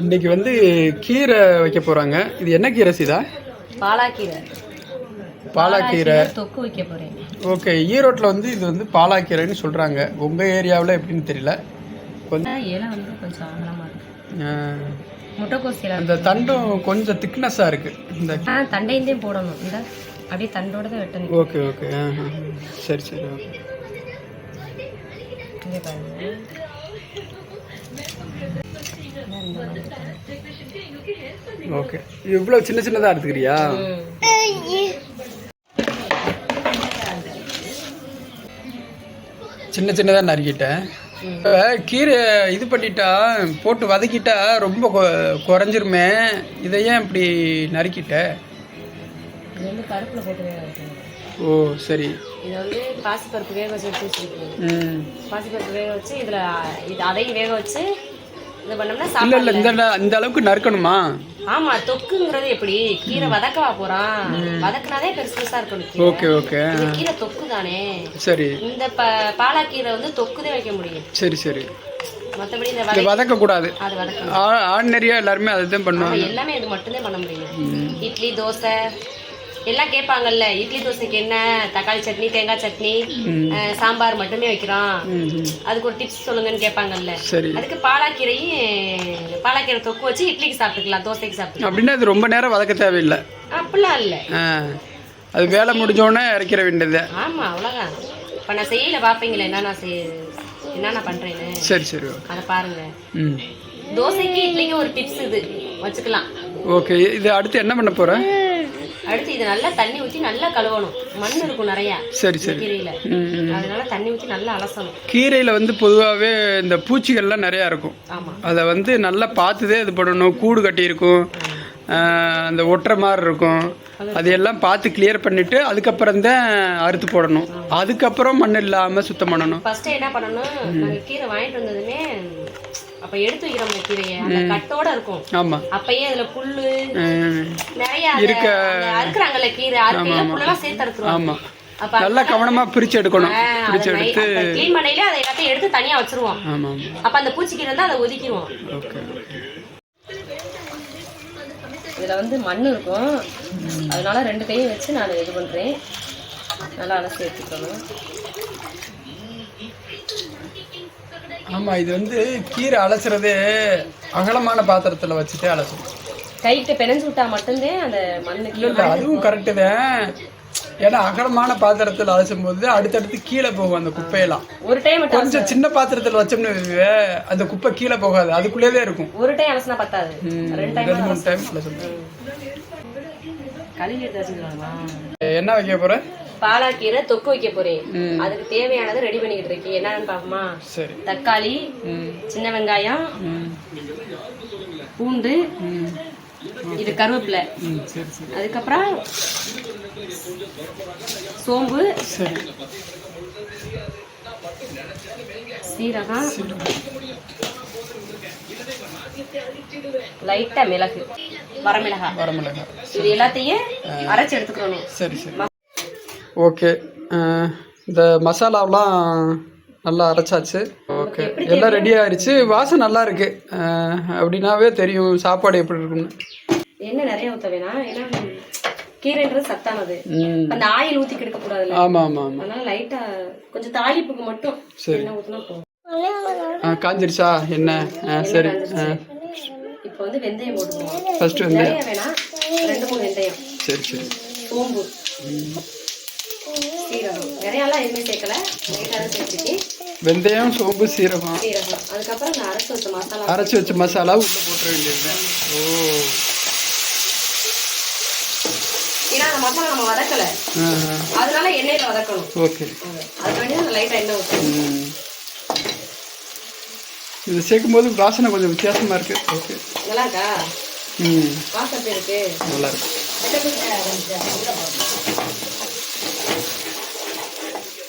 இன்னைக்கு வந்து கீரை வைக்க போறாங்க. இது என்ன கீரை சீதா? பாலாக்கீரை. பாலாக்கீரை. தொக்கு வைக்க போறேன் ஓகே ஈரோட்டில் வந்து இது வந்து பாலாக்கீரைன்னு சொல்றாங்க. உங்க ஏரியாவில் எப்படின்னு தெரியல. கொஞ்சம் இலை வந்து கொஞ்சம் அகலமா இருக்கு. ஆஹ், முட்டைக்கோஸ் இலை அந்த தண்டும் கொஞ்சம் திக்னஸாக இருக்கு. இந்த தண்டையும் போடணும். இந்த அப்படியே தண்டோட தான் வெட்டணும். Okay okay. சரி சரி ஓகே. ஓகே இவ்வளோ சின்ன சின்னதாக எடுத்துக்கிறியா. சின்ன சின்னதாக நறுக்கிட்டேன். இப்போ கீரை இது பண்ணிட்டா போட்டு வதக்கிட்டா ரொம்ப குறைஞ்சிருமே. இதை ஏன் இப்படி நறுக்கிட்ட? இது வந்து பருப்புல போட்டு வேக வைக்கணும் ஓ சரி. இது வந்து பாசிப்பருப்பு வேக வச்சு ம். பாசிப்பருப்பு வேக வச்சு இதுல இது அதையும் வேக வச்சு இது பண்ணோம்னா இல்லை இந்த இந்த அளவுக்கு நறுக்கணுமா? ஆமா தொக்குங்கிறது எப்படி? கீரை வதக்கவா போறான்? வதக்குனாதே பெருசு பெருசா இருக்கணும். Okay okay. கீரை தொக்கு தானே சரி. இந்த பாலாக்கீரை வந்து தொக்குதே வைக்க முடியும். சரி சரி. மத்தபடி இந்த வதக்கி வதக்கணும். ஆர்டினரியாக எல்லாருமே அதை தான் பண்ணுவாங்க. எல்லாமே இது மட்டும்தான் பண்ண முடியும். இட்லி தோசை எல்லாம் கேட்பாங்கல்ல. இட்லி தோசைக்கு என்ன? தக்காளி சட்னி தேங்காய் சட்னி சாம்பார் மட்டுமே வைக்கிறோம். அதுக்கு ஒரு டிப்ஸ் சொல்லுங்கன்னு கேட்பாங்கல்ல. சரி. அதுக்கு பாலாக்கீரையும் பாலாக்கீரை தொக்கு வச்சு இட்லிக்கு சாப்பிட்டுக்கலாம் தோசைக்கு சாப்பிட்டுக்கலாம். அப்படின்னா அது ரொம்ப நேரம் வதக்க தேவையில்லை. அப்படிலாம் இல்லை. அது வேலை முடிஞ்சோடனே இறக்கிற வேண்டியது. ஆமா அவ்வளோதான் இப்போ நான் செய்யல பார்ப்பீங்களே என்ன நான் செய் என்ன நான் பண்றேன்னு? சரி சரி. அதை பாருங்க. தோசைக்கு இட்லிக்கு ஒரு டிப்ஸ் இது. வச்சுக்கலாம். ஓகே இது அடுத்து என்ன பண்ண போகிறேன் அடுத்து இது நல்லா தண்ணி ஊற்றி நல்லா கழுவணும். மண் இருக்கும் நிறையா சரி சரி. கீரையில. அதனால தண்ணி ஊற்றி நல்லா அலசணும். கீரையில் வந்து பொதுவாகவே இந்த பூச்சிகள்லாம் நிறையா இருக்கும். ஆமா. அதை வந்து நல்லா பார்த்துதே இது பண்ணணும். கூடு கட்டியிருக்கும் அந்த ஒட்டுற மாதிரி இருக்கும். அதையெல்லாம் பார்த்து கிளியர் பண்ணிட்டு அதுக்கப்புறம் தான் அறுத்து போடணும். அதுக்கப்புறம் மண் இல்லாமல் சுத்தம் பண்ணணும். ஃபர்ஸ்ட் என்ன பண்ணணும்? கீரை வாங்கிட்டு வந்ததுமே அப்ப எடுத்து வைக்கிறோம் கீரையை. அந்த கட்டோட இருக்கும். ஆமாம் அப்பயே அதுல புல்லு நிறைய இருக்க- அறுக்குறாங்கல்ல கீரை அறுக்கையில புல்லெல்லாம் சேர்த்து அப்ப நல்லா கவனமாக பிரித்து எடுக்கணும். பிரித்து எடுத்து க்ளீன் பண்ணையில அதை எல்லாத்தையும் எடுத்து தனியா வச்சிருவோம். ஆமாம் அப்ப அந்த பூச்சிக்கீரை இருந்தா அதை ஒதுக்கிடுவோம் ஓகே. இதுல வந்து மண் இருக்கும். அதனால ரெண்டு கையும் வச்சு நான் இது பண்றேன். நல்லா அலசி எடுத்துக்கணும். ஆமாம் இது வந்து கீரை அலசுறதே அகலமான பாத்திரத்தில் வச்சுட்டே அலசணும். கைட்டு பிணைஞ்சு விட்டா மட்டும்தான் அந்த மண்ணு இல்லை இல்லை அதுவும் கரெக்டு தான் ஏன்னா அகலமான பாத்திரத்தில் அலசும் போது அடுத்தடுத்து கீழே போகும் அந்த குப்பையெல்லாம். ஒரு டைம் கொஞ்சம் சின்ன பாத்திரத்தில் வச்சோம்னு அந்த குப்பை கீழே போகாது. அதுக்குள்ளே தான் இருக்கும். ஒரு டைம் அலசினா பத்தாது. ரெண்டு மூணு டைம் அலசணும். என்ன வைக்க போற? பாலாக்கீரை தொக்கு வைக்க போறேன். அதுக்கு தேவையானதை ரெடி பண்ணிக்கிட்டு இருக்கேன். என்னன்னு பாப்போமா தக்காளி சின்ன வெங்காயம் பூண்டு இது கருவேப்பிலை. அதுக்கப்புறம் சோம்பு சரி. சீரகம் லைட்டா மிளகு வரமிளகாய். வரமிளகாய். இது எல்லாத்தையும் அரைச்சு எடுத்துக்கணும். சரி சரி. ஓகே இந்த மசாலாவெலாம் நல்லா அரைச்சாச்சு. ஓகே எல்லாம் ரெடி ஆயிடுச்சு வாசம் நல்லா இருக்கு. அஹ், அப்படின்னாவே தெரியும். சாப்பாடு எப்படி இருக்குன்னு என்ன நிறைய ஊத்த வேணாம். ஏன்னா கீரைன்றது சத்தானது. அந்த ஆயில் ஊத்தி கெடுக்க கூடாதுல்ல. ஆமாம் ஆமாம் ஆமாம் அதனால லைட்டா கொஞ்சம் தாளிப்புக்கு மட்டும் எண்ணெய் ஊத்தினா போதும். காஞ்சிருச்சா? என்ன? சரி. இப்போ வந்து வெந்தயம் போட்டுக்கணும். ஃபர்ஸ்ட் வந்து நிறைய வேணாம். ரெண்டு மூணு வெந்தயம். சரி சரி. சோம்பு. சீரகம். நிறையாலாம் எதுவுமே சேர்க்கல. லைட்டாக தான் சேர்த்துருக்கேன் வெந்தயம் சோம்பு சீரகம். சீரகம். அதுக்கப்புறம் நான் அரைச்சு வச்ச மசாலா அரைச்சி வச்ச மசாலா உள்ளே போட்டுற வேண்டியது ஓ. ஏன்னா அந்த மசாலா நம்ம வதக்கல. அதனால எண்ணெயில வதக்கணும். ஓகே. அது வேண்டிய லைட்டாக எண்ணெய் ஊற்றணும். இது சேர்க்கும்போது வாசனை கொஞ்சம் வித்தியாசமா இருக்கு. ஓகே. நல்லா இருக்கா ம் எப்படி இருக்கு? நல்லா இருக்கு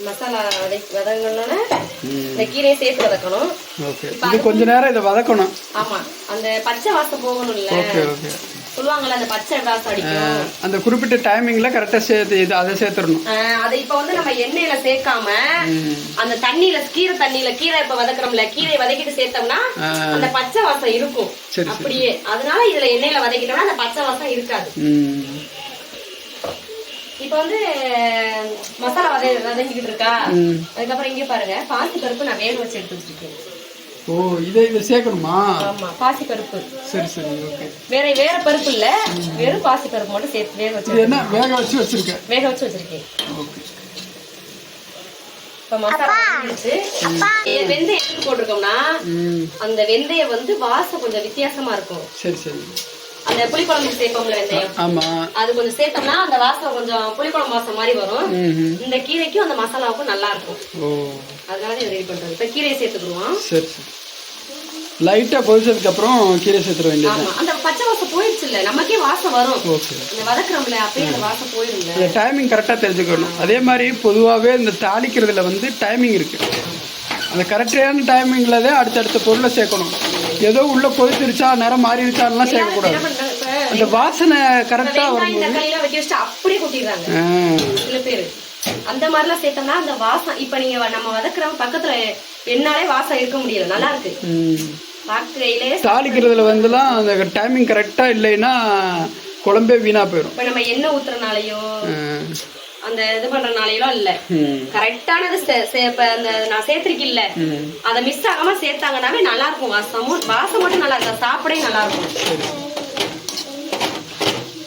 மசாலா வதக்கி வதங்கினோன்னே இந்த கீரையை சேர்த்து வதக்கணும். ஓகே. இது கொஞ்ச நேரம் இதை வதக்கணும். ஆமா. அந்த பச்சை வாசம் ஓகே ஓகே. சொல்லுவாங்கல்ல அந்த பச்சை வாசம் அடிக்கும். அந்த குறிப்பிட்ட டைமிங்கில் கரெக்டாக சேர்த்து இது அதை சேர்த்துடணும். ஆஹ் அதை இப்ப வந்து நம்ம எண்ணெயில சேர்க்காம அந்த தண்ணியில கீரை தண்ணியில கீரை இப்ப வதக்குறோம்ல கீரை வதக்கிட்டு சேர்த்தோம்னா. அந்த பச்சை வாசம் இருக்கும். அப்படியே. அதனால இதுல எண்ணெயில வதக்கிட்டோம்னா அந்த பச்சை வாசம் இருக்காது. இப்ப வந்து மசாலா வத வதங்கிட்டு இருக்கா. அதுக்கப்புறம் இங்க பாருங்க பாசி பருப்பு நான் வேக வச்சு எடுத்து வச்சிருக்கேன். ஓ இதை இதை சேர்க்கணுமா? ஆமா பாசி பருப்பு. சரி சரி ஓகே. வேற வேற பருப்பு இல்ல வெறும் பாசி பருப்பு மட்டும் சேர்த்து வேக வச்சு இது என்ன? வேக வச்சு வச்சிருக்கேன். வேக வச்சு வச்சிருக்கேன். ஓகே. இப்ப மசாலா. இது வெந்தயம் எதுக்கு போட்டிருக்கோம்னா அந்த வெந்தயம் வந்து வாசம் கொஞ்சம் வித்தியாசமா இருக்கும். சரி சரி. அந்த புளிக்குழம்புக்கு சேர்ப்போம்ல வெந்தயம் ஆமாம் அது கொஞ்சம் சேர்த்தோம்னா அந்த வாசம் கொஞ்சம் புளிக்குழம்பு வாசம் மாதிரி வரும். இந்த கீரைக்கும் அந்த மசாலாவுக்கும் நல்லா இருக்கும். அதனால இதை ரெடி பண்றது. இப்ப கீரையை சேர்த்துக்குருவோம் சரி சரி. லைட்டாக கொதிச்சதுக்கப்புறம் கீரை வேண்டியது ஆமா. அந்த பச்சை வாசம் போயிடுச்சு இல்ல நமக்கே வாசம் வரும். அந்த வதக்குறோம்ல அப்பயே அந்த வாசம் இந்த டைமிங் கரெக்டாக தெரிஞ்சுக்கணும். அதே மாதிரி பொதுவாகவே இந்த தாளிக்கிறதுல வந்து டைமிங் இருக்குது அந்த கரெக்டான டைமிங்கில் தான் அடுத்தடுத்த பொருளை சேர்க்கணும். ஏதோ உள்ள கொதிச்சிருச்சா நேரம் மாறிடுச்சான்லாம் சேர்க்கக்கூடாது அந்த வாசனை கரெக்டாக வரும் தக்காளி எல்லாம் வெட்டி வச்சுட்டு அப்படியே கொட்டிடுறாங்க. சில பேர். அந்த மாதிரிலாம் சேர்த்தோம்னா அந்த வாசம் இப்ப நீங்க நம்ம வதக்குறோம் பக்கத்துல என்னாலே வாசம் இருக்க முடியல. நல்லா இருக்கு. தாளிக்கிறதுல வந்துலாம் அந்த டைமிங் கரெக்டாக இல்லைன்னா குழம்பே வீணாக போயிடும் இப்ப நம்ம எண்ணெய் ஊத்துறனாலயோ அந்த இது பண்றனாலயோ இல்ல. கரெக்டானது அந்த நான் சேர்த்திருக்கில்ல ம். அதை மிஸ் ஆகாம சேர்த்தாங்கன்னாவே நல்லா இருக்கும் வாசமும் வாசம் மட்டும் நல்லா இருக்கும் சாப்பிடவே நல்லா இருக்கும்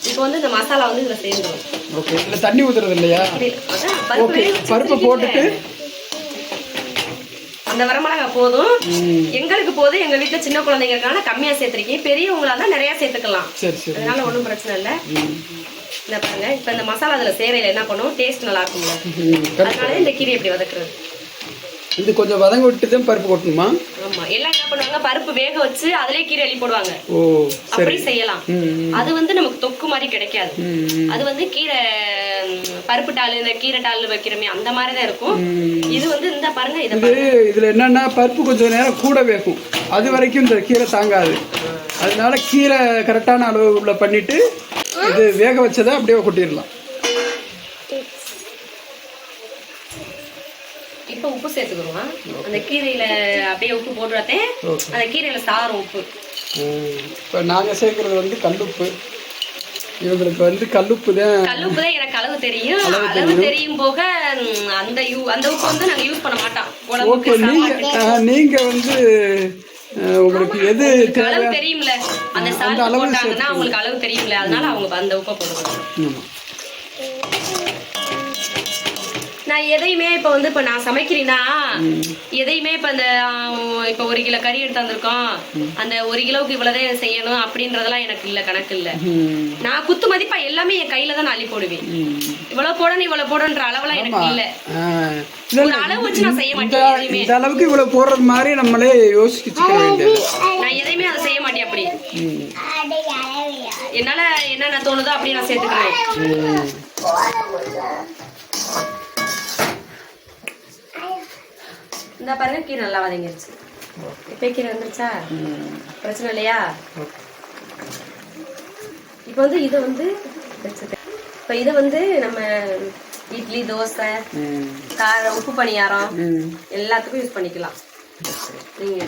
இப்போ வந்து இந்த மசாலா வந்து இதுல சேர்ந்துடும் ஓகே. தண்ணி இல்லையா? பருப்பு ஓகே. போட்டுட்டு. அந்த வரமிளகா போதும். எங்களுக்கு போதும். எங்க வீட்டுல சின்ன குழந்தைங்க இருக்காங்க கம்மியா சேர்த்திருக்கேன். பெரியவங்களா இருந்தா நிறைய சேர்த்துக்கலாம். சரி சரி. அதனால ஒண்ணும் பிரச்சனை இல்ல. இந்த பாருங்க இப்ப இந்த மசாலா அதுல சேரையில என்ன பண்ணும் டேஸ்ட் நல்லா இருக்கும்ல. அதனால இந்த கீரை இப்படி வதக்குறது? இது கொஞ்சம் வதங்க விட்டு தான் பருப்பு கொட்டணுமா? ஆமா எல்லாம் என்ன பண்ணுவாங்க பருப்பு வேக வச்சு அதுலயே கீரை அள்ளி போடுவாங்க. ஓ அப்படி செய்யலாம். அது வந்து நமக்கு தொக்கு மாதிரி கிடைக்காது. அது வந்து கீரை பருப்பு டால் இந்த கீரை டால் வைக்கிறோமே அந்த மாதிரி தான் இருக்கும். இது வந்து இந்த பாருங்க இது இதில் என்னன்னா பருப்பு கொஞ்சம் நேரம் கூட வேகும். அது வரைக்கும் இந்த கீரை தாங்காது. அதனால கீரை கரெக்டான அளவு உள்ள பண்ணிட்டு இது வேக வச்சதை அப்படியே கொட்டிடலாம். இப்ப உப்பு சேர்த்துக்கிறோம்? அந்த கீரையில அப்படியே உப்பு போட்டுறதே அந்த கீரையில சாரும் உப்பு. இப்போ நாங்கள் சேர்க்குறது வந்து கல்லுப்பு. இவங்களுக்கு வந்து கல்லுப்பு தான் கல்லுப்பு தான் எனக்கு அளவு தெரியும். அளவு தெரியும். போக அந்த யூ அந்த உப்பு வந்து நாங்க யூஸ் பண்ண மாட்டோம். நீங்கள். நீங்கள் வந்து உங்களுக்கு எது தேவை தெரியும்ல. அந்த சால்ட் போட்டாங்கன்னா அவங்களுக்கு அளவு தெரியும்ல அதனால அவங்க அந்த உப்பை போடுவாங்க நான் எதையுமே இப்ப வந்து இப்ப நான் சமைக்கிறேன்னா எதையுமே இப்ப அந்த இப்ப ஒரு கிலோ கறி எடுத்து வந்திருக்கோம். அந்த ஒரு கிலோவுக்கு இவ்வளவுதான் செய்யணும் அப்படின்றதெல்லாம் எனக்கு இல்ல கணக்கு இல்ல. நான் குத்து மதிப்பா எல்லாமே என் கையில தான் நான் அள்ளி போடுவேன். ம். இவ்வளவு போடணும் இவ்வளவு போடணுன்ற அளவெல்லாம் எனக்கு இல்ல. ஒரு அளவு வச்சு நான் செய்ய மாட்டேன் இந்த அளவுக்கு இவ்வளவு போடுறது மாதிரி நம்மளே வேண்டியது. நான் எதையுமே அதை செய்ய மாட்டேன் அப்படி. என்னால என்னென்ன தோணுதோ அப்படி நான் சேர்த்துக்கிறேன். இந்த பாருங்க கீரை நல்லா வதங்கிருச்சு இப்ப கீரை வந்துருச்சா. பிரச்சனை இல்லையா. இப்போ வந்து இதை வந்து இப்போ இதை வந்து நம்ம இட்லி தோசை ம். கார உப்பு பணியாரம். எல்லாத்துக்கும் யூஸ் பண்ணிக்கலாம் நீங்க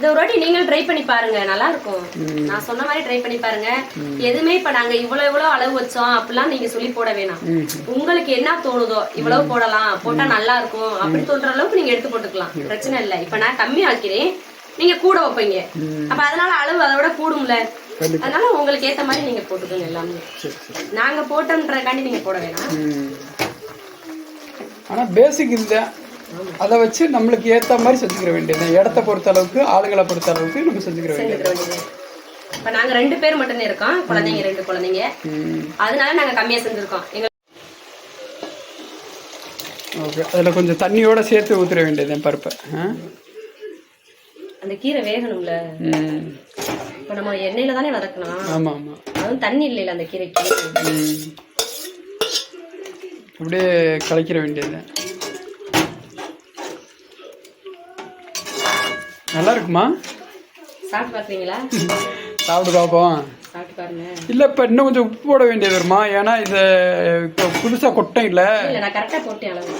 இந்த ஒரு வாட்டி நீங்களும் ட்ரை பண்ணி பாருங்க. நல்லா இருக்கும் நான் சொன்ன மாதிரி ட்ரை பண்ணி பாருங்க. எதுவுமே இப்ப நாங்க இவ்வளவு இவ்வளவு அளவு வச்சோம் அப்படிலாம் நீங்க சொல்லி போட வேணாம். உங்களுக்கு என்ன தோணுதோ இவ்வளவு போடலாம். போட்டா நல்லா இருக்கும் அப்படி தோன்ற அளவுக்கு நீங்க எடுத்து போட்டுக்கலாம். பிரச்சனை இல்ல. இப்ப நான் கம்மி ஆக்கிறேன். நீங்க கூட வைப்பீங்க. அப்ப அதனால அளவு அதை விட கூடும்ல. அதனால உங்களுக்கு ஏத்த மாதிரி நீங்க போட்டுக்கோங்க எல்லாமே. நாங்க போட்டோன்றக்காண்டி நீங்க போட வேணாம். ஆனா பேசிக் இல்லை அதை வச்சு நம்மளுக்கு ஏத்த மாதிரி செஞ்சுக்கிற வேண்டியது இடத்த பொறுத்த அளவுக்கு ஆளுங்களை பொறுத்த அளவுக்கு நம்ம செஞ்சுக்கிற வேண்டியது இப்ப நாங்க ரெண்டு பேர் மட்டும்தான் இருக்கோம். குழந்தைங்க ரெண்டு குழந்தைங்க. அதனால நாங்க கம்மியா செஞ்சிருக்கோம். எங்க ஓகே. அதில் கொஞ்சம் தண்ணியோட சேர்த்து ஊற்றிட வேண்டியது பருப்பை? அந்த கீரை வேகணும்ல. இப்ப நம்ம எண்ணெயில தானே வதக்கணும். ஆமாம் ஆமாம் அதுவும் தண்ணி இல்லைல அந்த கீரைக்கு. அப்படியே கலக்கிற வேண்டியது நல்லா இருக்குமா சாப்பிட்டு பார்க்குறீங்களா சாப்பிட்டு பார்ப்போம் சாப்பிட்டு பாருங்க. இல்லை இப்போ இன்னும் கொஞ்சம் உப்பு போட வேண்டியது வருமா? ஏன்னா இது புதுசாக கொட்டம் இல்லை. இல்ல நான் கரெக்டா போட்டேன் அளவு.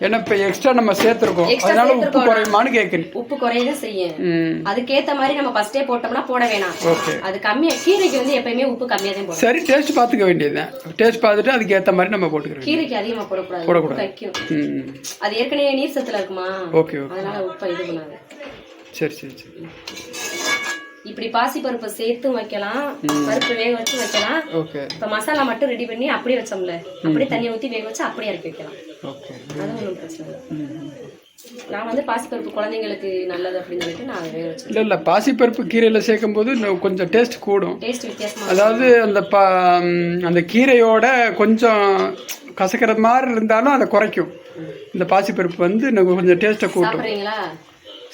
ஏன்னா இப்போ எக்ஸ்ட்ரா நம்ம சேர்த்துருக்கோம். அதனால உப்பு. குறையுமான்னு கேட்குறேன் உப்பு குறையத செய்யும் ம். அதுக்கேத்த மாதிரி நம்ம ஃபர்ஸ்டே போட்டோம்னா போட வேணாம். ஓகே. அது கம்மியா கீரைக்கு வந்து எப்பயுமே உப்பு கம்மியா தான் சரி டேஸ்ட் பார்த்துக்க வேண்டியதுதான். டேஸ்ட் பார்த்துட்டு அதுக்கு ஏற்ற மாதிரி நம்ம போட்டுக்கிறோம் கீரைக்கு அதிகமா போடக்கூடாது. போடக்கூடாது. அது ஏற்கனவே நீர் சத்துல இருக்குமா? Okay okay. அதனால உப்பை இது பண்ணாது. சரி சரி சரி. இப்படி பாசி பருப்பை சேர்த்தும் வைக்கலாம். பருப்பு வேக வச்சு வைக்கலாம். இப்ப மசாலா மட்டும் ரெடி பண்ணி அப்படியே வச்சோம்ல. அப்படியே தண்ணியை ஊத்தி வேக வச்சு அப்படியே இறக்கி வைக்கலாம். அது ஒன்றும் பிரச்சனை நான் வந்து பாசிப்பருப்பு குழந்தைங்களுக்கு நல்லது அப்படின்னு சொல்லிட்டு நான் வேக வச்சேன் இல்லை இல்லை. பாசிப்பருப்பு கீரையில் சேர்க்கும் போது கொஞ்சம் டேஸ்ட் கூடும். டேஸ்ட் அதாவது அந்த பா அந்த கீரையோட கொஞ்சம் கசக்கிற மாதிரி இருந்தாலும் அதை குறைக்கும். இந்த பாசிப்பருப்பு வந்து கொஞ்சம் டேஸ்ட்டை கூட்டும்.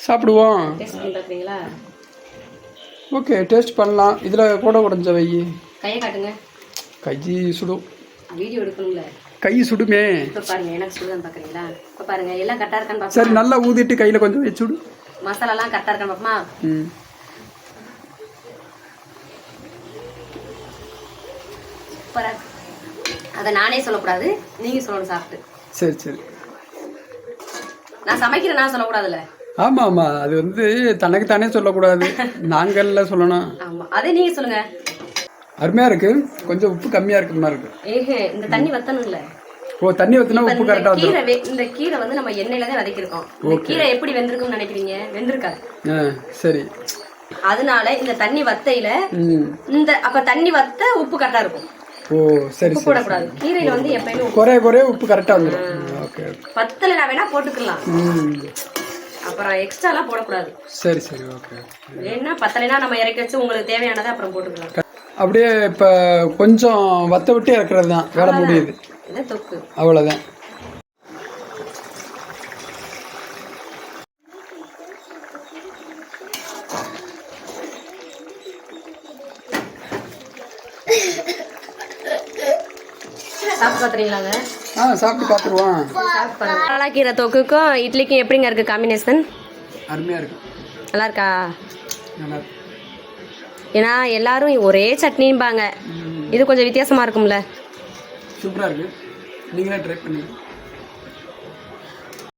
சாப்பிடுவோம். ஓகே டேஸ்ட் பண்ணலாம். இதில் கூட உடஞ்ச வை. கையை காட்டுங்க. கை சுடும் வீடியோ எடுக்கணும்ல. கை சுடுமே. இப்ப பாருங்க எனக்கு சொல்லுதான் பாக்குறீங்களா? இப்ப பாருங்க எல்லாம் கரெக்டா இருக்கான்னு சரி நல்லா ஊதிட்டு கையில் கொஞ்சம் வச்சு சுடு. மசாலா எல்லாம் கரெக்டா இருக்கான்னு பாப்போமா? ம். சூப்பரா இருக்கு. அதை நானே சொல்லக்கூடாது நீங்க சொல்லணும் சாப்பிட்டு. சரி சரி. நான் சமைக்கிறேன் நான் சொல்லக்கூடாதுல்ல? ஆமாம் ஆமாம் அது வந்து தனக்கு தானே சொல்லக்கூடாது. நாங்கள்ல சொல்லணும். ஆமா. அதே நீங்க சொல்லுங்க. அருமையாக இருக்கு. கொஞ்சம் உப்பு கம்மியாக இருக்கிற மாதிரி இருக்கு. ஏஹே இந்த தண்ணி வத்தணும் இல்ல ஓ தண்ணி ஊற்றினா உப்பு வந்துடும் கீரை இந்த கீரை வந்து நம்ம எண்ணெயில தான் வதக்கிருக்கோம் இந்த கீரை எப்படி வெந்திருக்கும்னு நினைக்கிறீங்க? வெந்திருக்காது. ஆ சரி. அதனால இந்த தண்ணி வத்தையில இந்த அப்ப தண்ணி வத்த உப்பு கரெக்டா இருக்கும். ஓ சரி உப்பு போடக்கூடாது. கீரையில வந்து எப்பயுமே குறைய குறைய உப்பு வந்துடும் ஓகே பத்தல நான் வேணா போட்டுக்கலாம். அப்புறம் எக்ஸ்ட்ராலாம் போடக்கூடாது. சரி சரி ஓகே வேணா பத்தலைனா நம்ம இறக்கி வச்சு உங்களுக்கு தேவையானதை அப்புறம் போட்டுக்கலாம். அப்படியே இப்போ கொஞ்சம் வத்த விட்டு இறக்குறது தான் வேலை முடியுது. இதான் தொக்கு. அவ்வளோதான் சாப்பிட்டு பார்த்துறீங்களாங்க ஆ சாப்பிட்டு பார்த்துருவோம் பாலாக்கீரை தொக்குக்கும் இட்லிக்கும் எப்படிங்க இருக்கு காம்பினேஷன் அருமையாக இருக்கு. நல்லா இருக்கா. நல்லா ஏன்னா எல்லாரும் ஒரே சட்னிம்பாங்க. இது கொஞ்சம் வித்தியாசமா இருக்கும்ல? சூப்பராக இருக்கு. நீங்களே ட்ரை பண்ணுங்க.